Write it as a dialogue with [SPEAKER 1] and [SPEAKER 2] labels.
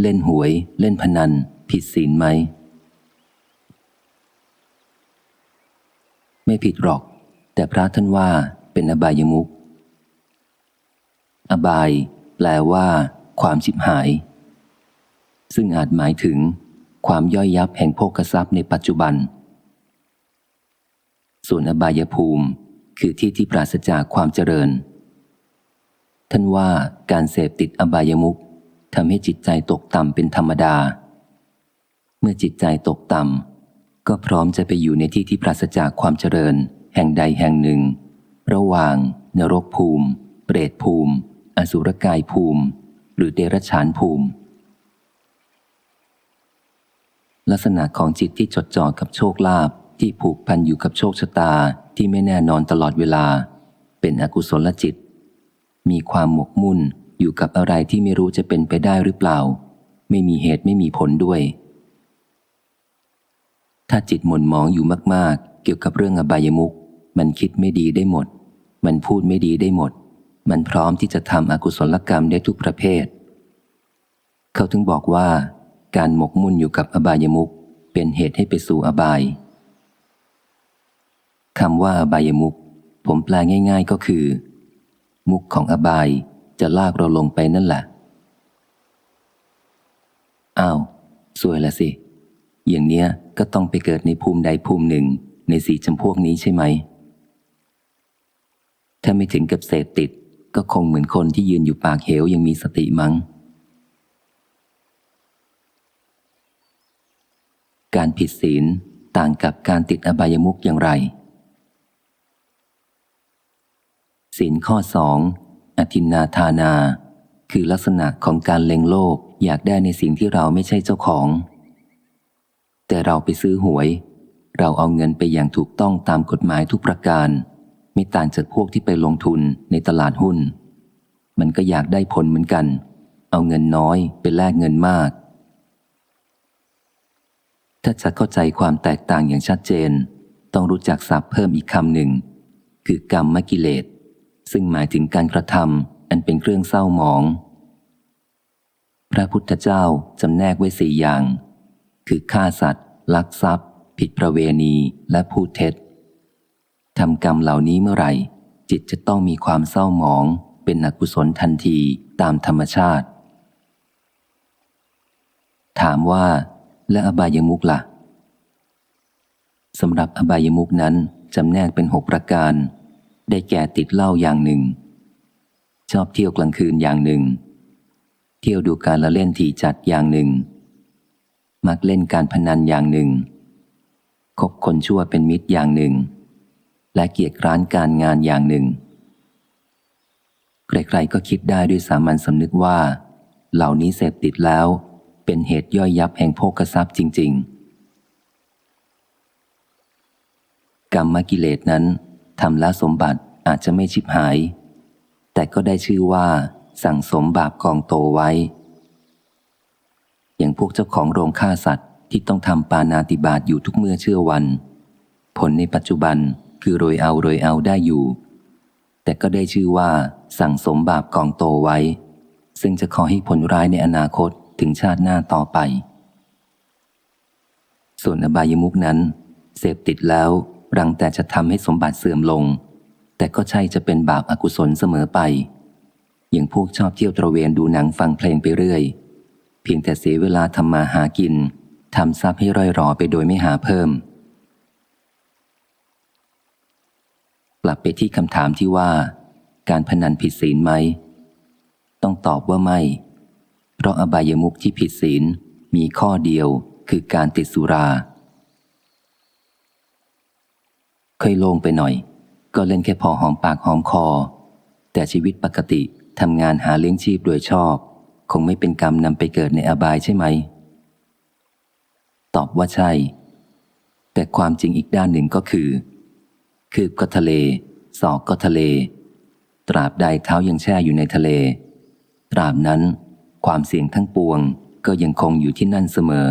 [SPEAKER 1] เล่นหวย เล่นพนัน ผิดศีลไหม ไม่ผิดหรอก แต่พระท่านว่าเป็นอบายมุก อบาย แปลว่า ความชิบหาย ซึ่งอาจหมายถึง ความย่อยยับแห่งโภคทรัพย์ในปัจจุบัน ส่วนอบายภูมิคือที่ที่ปราศจากความเจริญ ท่านว่าการเสพติดอบายมุก ทำให้จิตใจตกต่ำเป็นธรรมดา เมื่อจิตใจตกต่ำก็พร้อมจะไปอยู่ในที่ที่ปราศจากความเจริญ แห่งใดแห่งหนึ่ง ระหว่าง นรกภูมิ เปรตภูมิ อสุรกายภูมิ หรือเดรัจฉานภูมิ ลักษณะของจิตที่จดจ่อกับโชคลาภที่ผูกพันอยู่กับโชคชะตาที่ไม่แน่นอนตลอดเวลา เป็นอกุศลจิต มีความหมกมุ่น อยู่กับอะไรที่ไม่รู้จะเป็นไปได้หรือเปล่า ไม่มีเหตุไม่มีผลด้วย ถ้าจิตหม่นหมองอยู่มาก ๆ เกี่ยวกับเรื่องอบายมุกมันคิดไม่ดีได้หมด มันพูดไม่ดีได้หมด มันพร้อมที่จะทำอกุศลกรรมได้ทุกประเภท เขาถึงบอกว่า การหมกมุ่นอยู่กับอบายมุกเป็นเหตุให้ไปสู่อบายคำว่าอบายมุกผมแปลง่าย ๆ ก็คือ มุกของอบาย จะลากเราลงไปนั่นแหละ อ้าวสวยละสิ อย่างเนี้ยก็ต้องไปเกิดในภูมิใดภูมิหนึ่งในสีจำพวกนี้ใช่ไหม ถ้าไม่ถึงกับเสพติด ก็คงเหมือนคนที่ยืนอยู่ปากเหวยังมีสติมัง้ง การผิดศีลต่างกับการติดอบายมุกอย่างไรศีลข้อสอง อธินนาทานา คือลักษณะของการเล็งโลภอยากได้ในสิ่งที่เราไม่ใช่เจ้าของ แต่เราไปซื้อหวย เราเอาเงินไปอย่างถูกต้องตามกฎหมายทุกประการ ไม่ต่างจากพวกที่ไปลงทุนในตลาดหุ้น มันก็อยากได้ผลเหมือนกัน เอาเงินน้อยไปแลกเงินมาก ถ้าจะเข้าใจความแตกต่างอย่างชัดเจน ต้องรู้จักศัพท์เพิ่มอีกคำหนึ่ง คือกรรมมกิเลส ซึ่งหมายถึงการกระทำอันเป็นเครื่องเศร้าหมอง พระพุทธเจ้าจำแนกไว้สี่อย่าง คือฆ่าสัตว์ ลักทรัพย์ ผิดประเวณีและพูดเท็จทำกรรมเหล่านี้เมื่อไหร่ จิตจะต้องมีความเศร้าหมอง เป็นอกุศลทันทีตามธรรมชาติ ถามว่าและอบายมุกละ่ะสำหรับอบายมุกนั้นจำแนกเป็นหกประการ ได้แก่ติดเหล้าอย่างหนึ่ง ชอบเที่ยวกลางคืนอย่างหนึ่ง เที่ยวดูการละเล่นทีจัดอย่างหนึ่ง มักเล่นการพนันอย่างหนึ่ง คบคนชั่วเป็นมิตรอย่างหนึ่ง และเกียรร้านการงานอย่างหนึ่ง ใครๆก็คิดได้ด้วยสามัญสำนึกว่า เหล่านี้เสพติดแล้วเป็นเหตุย่อยยับแห่งโภคทรัพย์จริง ๆ กรรมกิเลสนั้น ทำแล้วสมบัติอาจจะไม่ชิบหาย แต่ก็ได้ชื่อว่าสั่งสมบาปกองโตไว้ อย่างพวกเจ้าของโรงฆ่าสัตว์ที่ต้องทำปานาติบาตอยู่ทุกเมื่อเชื่อวัน ผลในปัจจุบันคือโรยเอาโรยเอาได้อยู่ แต่ก็ได้ชื่อว่าสั่งสมบาปกองโตไว้ ซึ่งจะขอให้ผลร้ายในอนาคตถึงชาติหน้าต่อไป ส่วนอบายมุกนั้น เสพติดแล้ว รังแต่จะทำให้สมบัติเสื่อมลง แต่ก็ใช่จะเป็นบาปอากุศลเสมอไป อย่างพวกชอบเที่ยวตระเวนดูหนังฟังเพลงไปเรื่อย เพียงแต่เสียเวลาทำมาหากินทำทรัพย์ให้ร่อยรอไปโดยไม่หาเพิ่ม กลับไปที่คำถามที่ว่า การพนันผิดศีลไหม ต้องตอบว่าไม่ เพราะอบายมุกที่ผิดศีลมีข้อเดียวคือการติดสุรา เคยโล่งไปหน่อย ก็เล่นแค่พอหอมปากหอมคอ แต่ชีวิตปกติทำงานหาเลี้ยงชีพโดยชอบ คงไม่เป็นกรรมนำไปเกิดในอบายใช่ไหม ตอบว่าใช่ แต่ความจริงอีกด้านหนึ่งก็คือ คืบก็ทะเล ศอกก็ทะเล ตราบใดเท้ายังแช่อยู่ในทะเล ตราบนั้น ความเสี่ยงทั้งปวงก็ยังคงอยู่ที่นั่นเสมอ